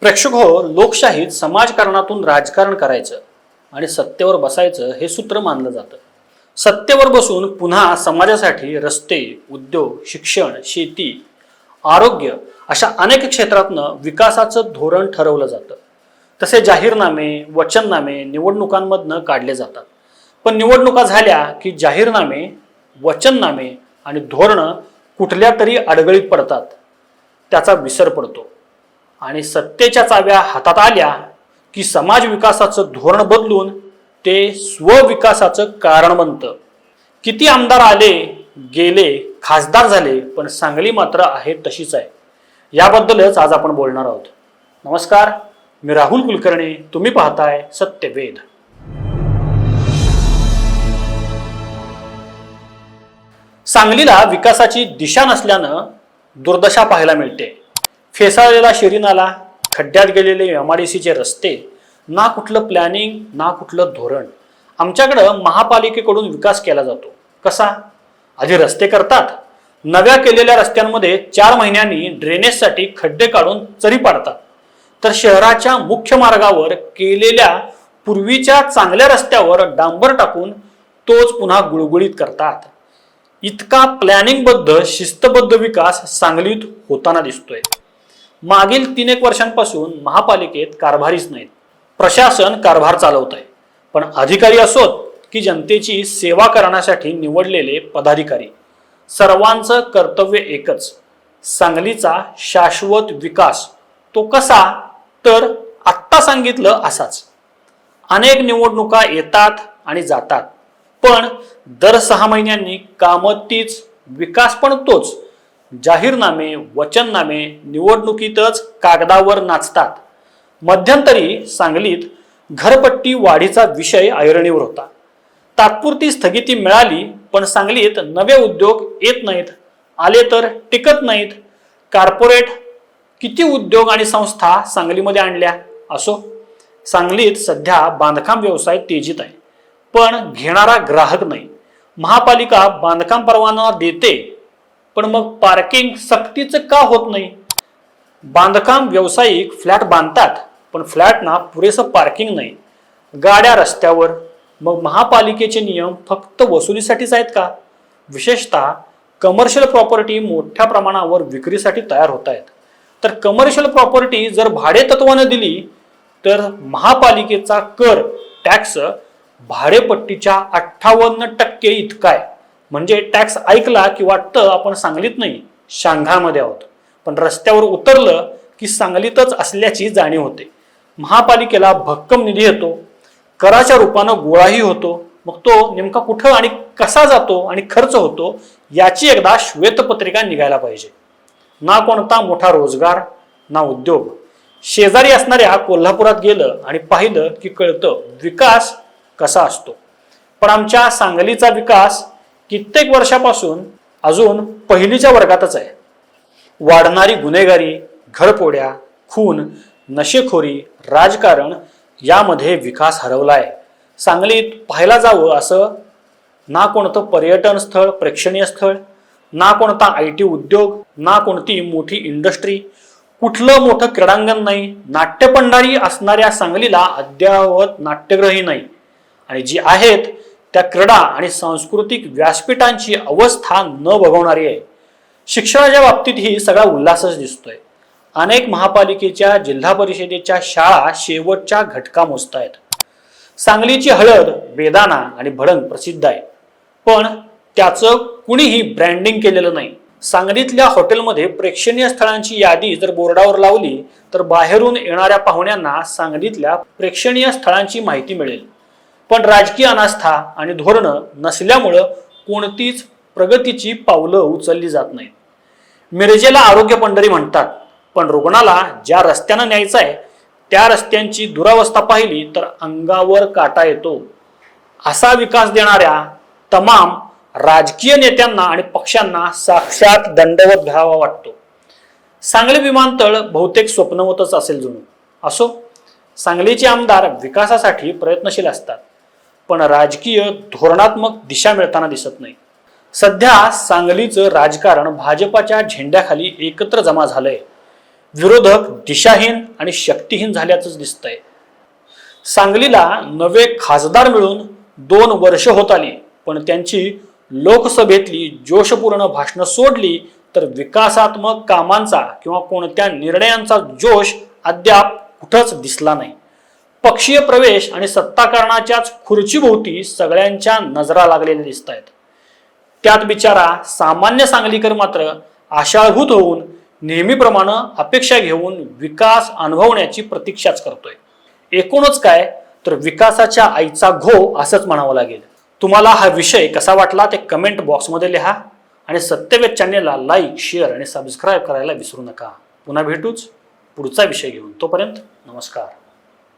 प्रेक्षक हो लोकशाहीत समाजकारणातून राजकारण करायचं आणि सत्तेवर बसायचं हे सूत्र मानलं जातं. सत्तेवर बसून पुन्हा समाजासाठी रस्ते उद्योग शिक्षण शेती आरोग्य अशा अनेक क्षेत्रातनं विकासाचं धोरण ठरवलं जातं. तसे जाहीरनामे वचननामे निवडणुकांमधनं काढले जातात. पण निवडणुका झाल्या की जाहीरनामे वचननामे आणि धोरणं कुठल्या तरी अडगळीत पडतात. त्याचा विसर पडतो. आणि सत्तेच्या चाव्या हातात आल्या की समाज विकासाचं धोरण बदलून ते स्वविकासाचं कारण बनतं. किती आमदार आले गेले खासदार झाले पण सांगली मात्र आहे तशीच आहे. याबद्दलच आज आपण बोलणार आहोत. नमस्कार मी राहुल कुलकर्णी तुम्ही पाहताय सत्यवेद सांगलीला विकासाची दिशा नसल्यानं दुर्दशा पाहायला मिळते. फेसाळलेला शिरीनाला खड्ड्यात गेलेले एम डी सीचे रस्ते ना कुठलं प्लॅनिंग ना कुठलं धोरण आमच्याकडं महापालिकेकडून विकास केला जातो. कसा? आधी रस्ते करतात. नव्या केलेल्या रस्त्यांमध्ये चार महिन्यांनी ड्रेनेजसाठी खड्डे काढून चरी पाडतात. तर शहराच्या मुख्य मार्गावर केलेल्या पूर्वीच्या चांगल्या रस्त्यावर डांबर टाकून तोच पुन्हा गुळगुळीत करतात. इतका प्लॅनिंगबद्ध शिस्तबद्ध विकास सांगलीत होताना दिसतोय. मागील तीन एक वर्षांपासून महापालिकेत कारभारीच नाहीत. प्रशासन कारभार चालवत आहे पण अधिकारी असोत की जनतेची सेवा करण्यासाठी निवडलेले पदाधिकारी. सर्वांचं कर्तव्य एकच सांगलीचा शाश्वत विकास. तो कसा? तर आत्ता सांगितलं असाच. अनेक निवडणुका येतात आणि जातात. पण दर सहा महिन्यांनी कामं तीच विकास पण तोच. जाहीरनामे वचननामे निवडणुकीतच कागदावर नाचतात. मध्यंतरी सांगलीत घरपट्टी वाढीचा विषय ऐरणीवर होता. तात्पुरती स्थगिती मिळाली पण सांगलीत नवे उद्योग येत नाहीत. आले तर टिकत नाहीत. कार्पोरेट किती उद्योग आणि संस्था सांगलीमध्ये आणल्या? असो सांगलीत सध्या बांधकाम व्यवसाय तेजीत आहे. पण घेणारा ग्राहक नाही. महापालिका बांधकाम परवाना देते पण मग पार्किंग सक्तीचं का होत नाही? बांधकाम व्यावसायिक फ्लॅट बांधतात पण फ्लॅटना पुरेसं पार्किंग नाही. गाड्या रस्त्यावर मग महापालिकेचे नियम फक्त वसुलीसाठीच आहेत का? विशेषतः कमर्शियल प्रॉपर्टी मोठ्या प्रमाणावर विक्रीसाठी तयार होत आहेत. तर कमर्शियल प्रॉपर्टी जर भाडे तत्वानं दिली तर महापालिकेचा कर टॅक्स भाडेपट्टीच्या अठ्ठावन्न टक्के इतका आहे. म्हणजे टॅक्स ऐकला की वाटतं आपण सांगलीत नाही शांघामध्ये आहोत. पण रस्त्यावर उतरलं की सांगलीतच असल्याची जाणीव होते. महापालिकेला भक्कम निधी येतो. कराच्या रूपानं गोळाही होतो. मग तो नेमका कुठं आणि कसा जातो आणि खर्च होतो याची एकदा श्वेतपत्रिका निघायला पाहिजे. ना कोणता मोठा रोजगार ना उद्योग. शेजारी असणाऱ्या कोल्हापुरात गेलं आणि पाहिलं की कळतं विकास कसा असतो. पण आमच्या सांगलीचा विकास कित्येक वर्षापासून अजून पहिलीच्या वर्गातच आहे. वाढणारी गुन्हेगारी घरपोड्या खून नशेखोरी राजकारण यामध्ये विकास हरवला आहे सांगलीत पाहायला जावं असं ना कोणतं पर्यटन स्थळ प्रेक्षणीय स्थळ ना कोणता आय टी उद्योग ना कोणती मोठी इंडस्ट्री कुठलं मोठं क्रीडांगण नाही नाट्यपंढारी असणाऱ्या सांगलीला अद्यावत नाट्यग्रही नाही. आणि जी आहेत त्या क्रीडा आणि सांस्कृतिक व्यासपीठांची अवस्था न बघवणारी आहे. शिक्षणाच्या बाबतीत ही सगळा उल्हासच दिसतोय. अनेक महापालिकेच्या जिल्हा परिषदेच्या शाळा शेवटच्या घटका मोजतायत. सांगलीची हळद बेदाना आणि भडंग प्रसिद्ध आहे. पण त्याचं कुणीही ब्रँडिंग केलेलं नाही. सांगलीतल्या हॉटेलमध्ये प्रेक्षणीय स्थळांची यादी जर बोर्डावर लावली तर बाहेरून येणाऱ्या पाहुण्यांना सांगलीतल्या प्रेक्षणीय स्थळांची माहिती मिळेल. पण राजकीय अनास्था आणि धोरणं नसल्यामुळं कोणतीच प्रगतीची पावलं उचलली जात नाहीत. मिरजेला आरोग्य पंढरी म्हणतात पण रुग्णाला ज्या रस्त्यानं न्यायचं आहे त्या रस्त्यांची दुरावस्था पाहिली तर अंगावर काटा येतो. असा विकास देणाऱ्या तमाम राजकीय नेत्यांना आणि पक्षांना साक्षात दंडवत घ्यावा वाटतो. सांगली विमानतळ बहुतेक स्वप्नवतच असेल जणू असो सांगलीचे आमदार विकासासाठी प्रयत्नशील असतात. पण राजकीय धोरणात्मक दिशा मिळताना दिसत नाही. सध्या सांगलीचं राजकारण भाजपाच्या झेंड्याखाली एकत्र जमा झालंय. विरोधक दिशाहीन आणि शक्तीहीन झाल्याचंच दिसतंय. सांगलीला नवे खासदार मिळून दोन वर्ष होत आली पण त्यांची लोकसभेतली जोशपूर्ण भाषणं सोडली तर विकासात्मक कामांचा किंवा कोणत्या निर्णयांचा जोश अद्याप कुठंच दिसला नाही. पक्षीय प्रवेश आणि सत्ताकारणाच्याच खुर्चीभोवती सगळ्यांच्या नजरा लागलेल्या दिसत आहेत त्यात बिचारा सामान्य सांगलीकर मात्र आशाळभूत होऊन नेहमीप्रमाणे अपेक्षा घेऊन विकास अनुभवण्याची प्रतीक्षाच करतोय. एकूणच काय तर विकासाच्या आईचा घो असंच म्हणावं लागेल. तुम्हाला हा विषय कसा वाटला ते कमेंट बॉक्समध्ये लिहा आणि सत्यवेद चॅनेलला लाईक शेअर आणि सबस्क्राईब करायला विसरू नका. पुन्हा भेटूच. पुढचा विषय घेऊन तोपर्यंत नमस्कार.